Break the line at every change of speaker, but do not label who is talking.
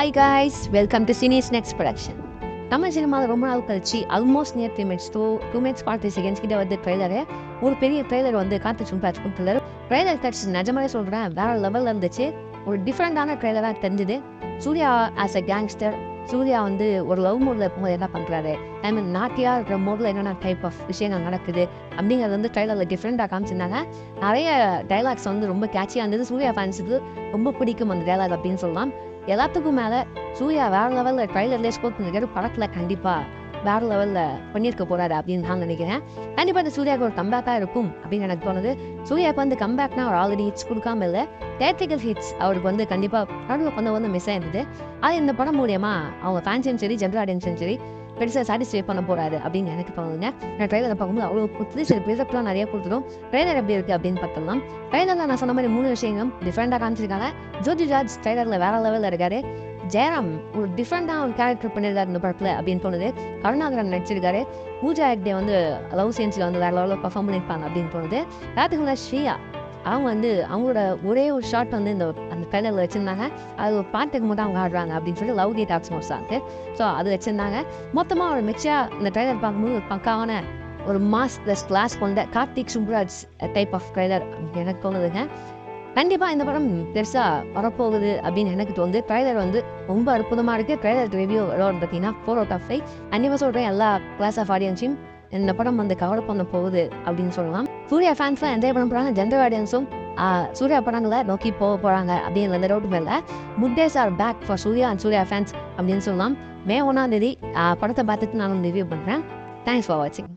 Hi guys welcome to cine next production Tamil சினிமாவில் ரொம்ப நாள் கழிச்சு almost near three minutes two two minutes forty seconds கிட்ட வந்து ட்ரெய்லரு ஒரு பெரிய ட்ரெய்லர் வந்து காத்து சும்பாச்சு கொடுத்துருந்தாரு. ட்ரெய்லர் கட்சி நிஜமாவே சொல்கிறேன் வேற லெவலில் இருந்துச்சு. ஒரு டிஃப்ரெண்டான ட்ரெய்லராக தெரிஞ்சுது. Suriya as a gangster Suriya வந்து ஒரு லவ் மூடில் இருக்கும்போது என்ன பண்ணுறாரு ஐ மீன் நாட்டியாக இருக்கிற மோடில் என்னென்ன டைப் ஆஃப் விஷயங்கள் நடக்குது? அப்படிங்கிறது வந்து ட்ரெய்லரில் டிஃப்ரெண்ட்டாக காமிச்சிருந்தாங்க. நிறைய டைலாக்ஸ் வந்து ரொம்ப கேட்சியாக இருந்தது. சூர்யா ஃபேன்ஸுக்கு ரொம்ப பிடிக்கும் அந்த டைலாக் அப்படின்னு சொல்லலாம். எல்லாத்துக்கும் மேலே சூர்யா வேற லெவலில் ட்ரைலர்லேயே ஸ்கோர் பண்ணிருக்காரு. படத்தில் கண்டிப்பாக வேற லெவலில் பண்ணியிருக்க போறாரு அப்படின்னு நான் நினைக்கிறேன். கண்டிப்பாக இந்த சூர்யாவுக்கு ஒரு கம்பேக்காக இருக்கும் அப்படின்னு எனக்கு தோணுது. சூர்யாவுக்கு வந்து கம்பேக்னா அவர் ஆல்ரெடி ஹிட்ஸ் கொடுக்காம இல்லை தேட்டிக்கல் ஹிட்ஸ் அவருக்கு வந்து கண்டிப்பாக நடுவில் கொஞ்சம் வந்து மிஸ் ஆயிருந்தது. அது இந்த படம் மூலியமா அவங்க ஃபேன்ஸையும் சரி ஜென்ரல் ஆடியன்ஸும் சரி பெருசாக சாட்டிஸ்ஃபை பண்ண போறாரு அப்படின்னு எனக்கு தோணுதுங்க. நான் ட்ரெயிலரை பார்க்கும்போது அவ்வளோ கொடுத்து சில பிறப்புலாம் நிறைய கொடுத்துரும் ட்ரெய்லர் எப்படி இருக்குது அப்படின்னு பார்த்தோம்னா ட்ரெய்லரில் நான் சொன்ன மாதிரி மூணு விஷயங்களும் டிஃப்ரெண்டாக காமிச்சிருக்காங்க. ஜோதி ஜார்ஜ் ட்ரெய்லரில் வேற லெவலில் இருக்காரு. ஜெயராம் ஒரு டிஃப்ரெண்டாக ஒரு கேரக்டர் பண்ணியிருக்காரு இந்த படத்தில் அப்படின்னு தோணுது. கருணாகரன் நடிச்சிருக்காரு. பூஜா ஹெக்டே வந்து லவ் சீன்ஸில் வந்து வேற லெவலில் பர்ஃபார்ம் பண்ணியிருப்பாங்க அப்படின்னு தோணுது. ராத்துக்குள்ள ஸ்ரீயா அவங்க வந்து அவங்களோட ஒரே ஒரு ஷார்ட் வந்து இந்த அந்த பேனலில் வச்சுருந்தாங்க. அது ஒரு பாட்டுக்கு மட்டும் அவங்க ஆடுறாங்க அப்படின்னு சொல்லி லவ் கே டாக்ஸ் மோர் சாங்கு ஸோ அது வச்சுருந்தாங்க. மொத்தமாக ஒரு மெச்சியாக இந்த ட்ரைலர் பார்க்கும்போது ஒரு பக்காவான ஒரு மாஸ் ப்ளஸ் கிளாஸ் கொண்ட Karthik Subbaraj type of trailer எனக்கு தோணுதுங்க. கண்டிப்பாக இந்த படம் பெருசாக வரப்போகுது அப்படின்னு எனக்கு தோணுது. ட்ரைலர் வந்து ரொம்ப அற்புதமாக இருக்குது ட்ரைலர் ரிவ்யூ எவ்வளோன்னு பார்த்தீங்கன்னா ஃபோர் அவுட் ஆஃப் ஃபைவ் கண்டிப்பாக சொல்கிறேன் எல்லா கிளாஸ் ஆஃப் ஆடியன்ஸையும் இந்த படம் வந்து கவர் பண்ண போகுது அப்படின்னு சொல்லலாம். சூர்யா ஃபேன்ஸ்லாம் என்ஜாய் பண்ண போகிறாங்க ஜென்ரல் ஆடியன்ஸும் சூர்யா படங்களை நோக்கி போக போகிறாங்க அப்படின்னு எந்த டவுட்டும் இல்லை முட்டேஸ் are back for Suriya and Suriya fans அப்படின்னு சொல்லலாம். மே ஒன்றாம் தேதி படத்தை பார்த்துட்டு நானும் ரிவ்யூ பண்ணுறேன் தேங்க்ஸ் ஃபார் வாட்சிங்